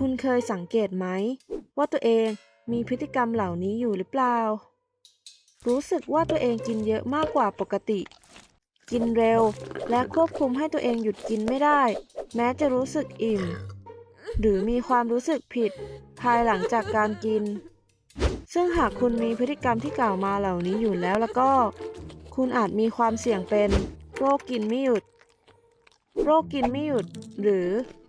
คุณเคยสังเกตไหม ว่าตัวเองมีพฤติกรรมเหล่านี้อยู่หรือเปล่า รู้สึกว่าตัวเองกินเยอะมากกว่าปกติ กินเร็วและควบคุมให้ตัวเองหยุดกินไม่ได้ แม้จะรู้สึกอิ่ม หรือมีความรู้สึกผิด ภายหลังจากการกิน ซึ่งหากคุณมีพฤติกรรมที่กล่าวมาเหล่านี้อยู่แล้วแล้วก็ คุณอาจมีความเสี่ยงเป็น โรคกินไม่หยุด โรคกินไม่หยุด หรือ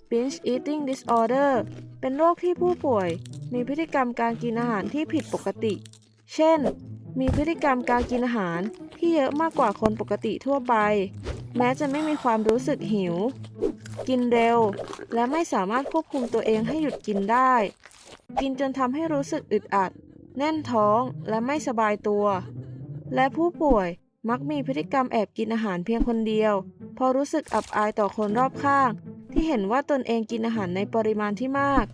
binge eating disorder เป็นโรคที่ผู้ป่วย มีพฤติกรรมการกินอาหารที่ผิดปกติ เช่น มีพฤติกรรมการกินอาหารที่เยอะมากกว่าคนปกติทั่วไป แม้จะไม่มีความรู้สึกหิว กินเร็ว และไม่สามารถควบคุมตัวเองให้หยุดกินได้ กินจนทำให้รู้สึกอึดอัด แน่นท้องและไม่สบายตัว และผู้ป่วยมักมีพฤติกรรมแอบกินอาหารเพียงคนเดียวพราะรู้สึกอับอายต่อคนรอบข้าง ที่เห็นว่าตนเองกินอาหารในปริมาณที่มาก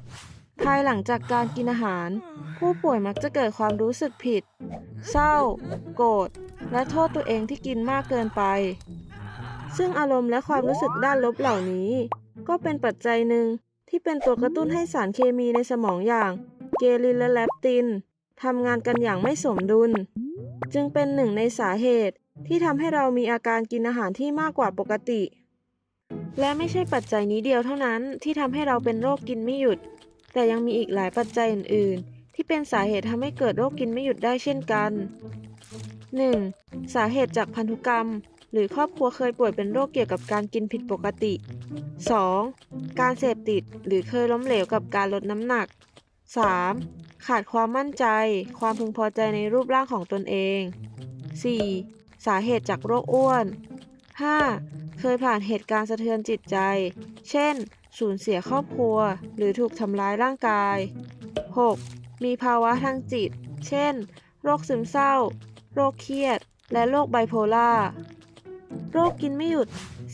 ภายหลังจากการกินอาหาร ผู้ป่วยมักจะเกิดความรู้สึกผิด เศร้า โกรธ และโทษตัวเองที่กินมากเกินไป ซึ่งอารมณ์และความรู้สึกด้านลบเหล่านี้ ก็เป็นปัจจัยหนึ่งที่เป็นตัวกระตุ้นให้สารเคมีในสมองอย่าง เกลินและแลปตินทำงานกันอย่างไม่สมดุล จึงเป็นหนึ่งในสาเหตุที่ทำให้เรามีอาการกินอาหารที่มากกว่าปกติ และไม่ใช่ปัจจัยนี้เดียวเท่านั้นที่ทำให้เราเป็นโรคกินไม่หยุด แต่ยังมีอีกหลายปัจจัยอื่น ๆ ที่เป็นสาเหตุทำให้เกิดโรคกินไม่หยุดได้เช่นกัน 1. สาเหตุจากพันธุกรรม หรือครอบครัวเคยป่วยเป็นโรคเกี่ยวกับการกินผิดปกติ 2. การเสพติดหรือเคยล้มเหลวกับการลดน้ำหนัก 3. ขาดความมั่นใจ ความพึงพอใจในรูปร่างของตนเอง 4. สาเหตุจากโรคอ้วน 5. เคยผ่านเหตุการณ์สะเทือนจิตใจ เช่น สูญเสียครอบครัว หรือถูกทำร้ายร่างกาย 6. มีภาวะทางจิต เช่น โรคซึมเศร้า โรคเครียด และโรคไบโพล่า โรคกินไม่หยุด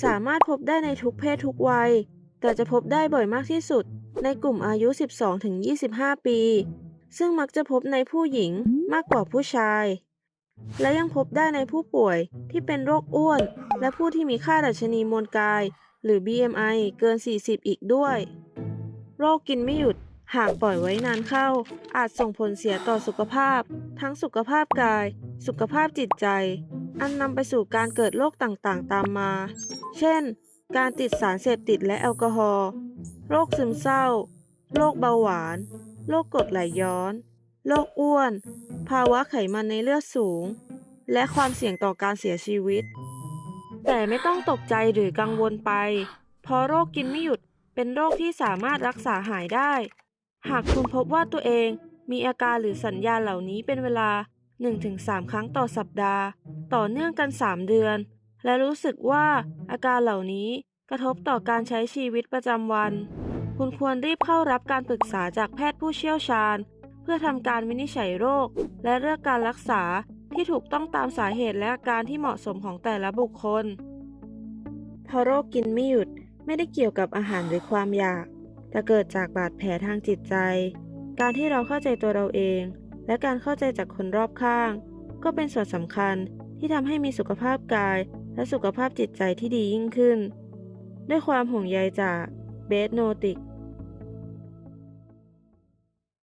สามารถพบได้ในทุกเพศทุกวัย แต่จะพบได้บ่อยมากที่สุด ในกลุ่มอายุ 12-25 ปี ซึ่งมักจะพบในผู้หญิงมากกว่าผู้ชาย และยังพบได้ในผู้ป่วยที่เป็นโรคอ้วน และผู้ที่มีค่าดัชนีมวลกาย หรือ BMI เกิน 40 อีกด้วย โรคกินไม่หยุดหากปล่อยไว้นานเข้า อาจส่งผลเสียต่อสุขภาพ ทั้งสุขภาพกาย สุขภาพจิตใจ อันนำไปสู่การเกิดโรคต่างๆ ตามมา เช่น การติดสารเสพติดและแอลกอฮอล์ โรคซึมเศร้า โรคเบาหวาน โรคกรดไหลย้อน โรคอ้วน ภาวะไขมันในเลือดสูง และความเสี่ยงต่อการเสียชีวิต แต่ไม่ต้องตกใจหรือกังวลไป เพราะโรคกินไม่หยุดเป็นโรคที่สามารถรักษาหายได้ หากคุณพบว่าตัวเองมีอาการหรือสัญญาณเหล่านี้เป็นเวลา 1-3 ครั้งต่อสัปดาห์ ต่อเนื่องกัน 3 เดือน และรู้สึกว่าอาการเหล่านี้กระทบต่อการใช้ชีวิตประจำวัน คุณควรรีบเข้ารับการปรึกษาจากแพทย์ผู้เชี่ยวชาญ พื่อทำการวินิจฉัยโรค และเลือกการรักษาที่ถูกต้องตามสาเหตุและอาการที่เหมาะสมของแต่ละบุคคล เพราะโรคกินไม่หยุดไม่ได้เกี่ยวกับอาหารหรือความอยาก แต่เกิดจากบาดแผลทางจิตใจ การที่เราเข้าใจตัวเราเอง และการเข้าใจจากคนรอบข้าง ก็เป็นส่วนสำคัญที่ทำให้มีสุขภาพกาย และสุขภาพจิตใจที่ดียิ่งขึ้น ด้วยความห่วงใยจากเบสโนติก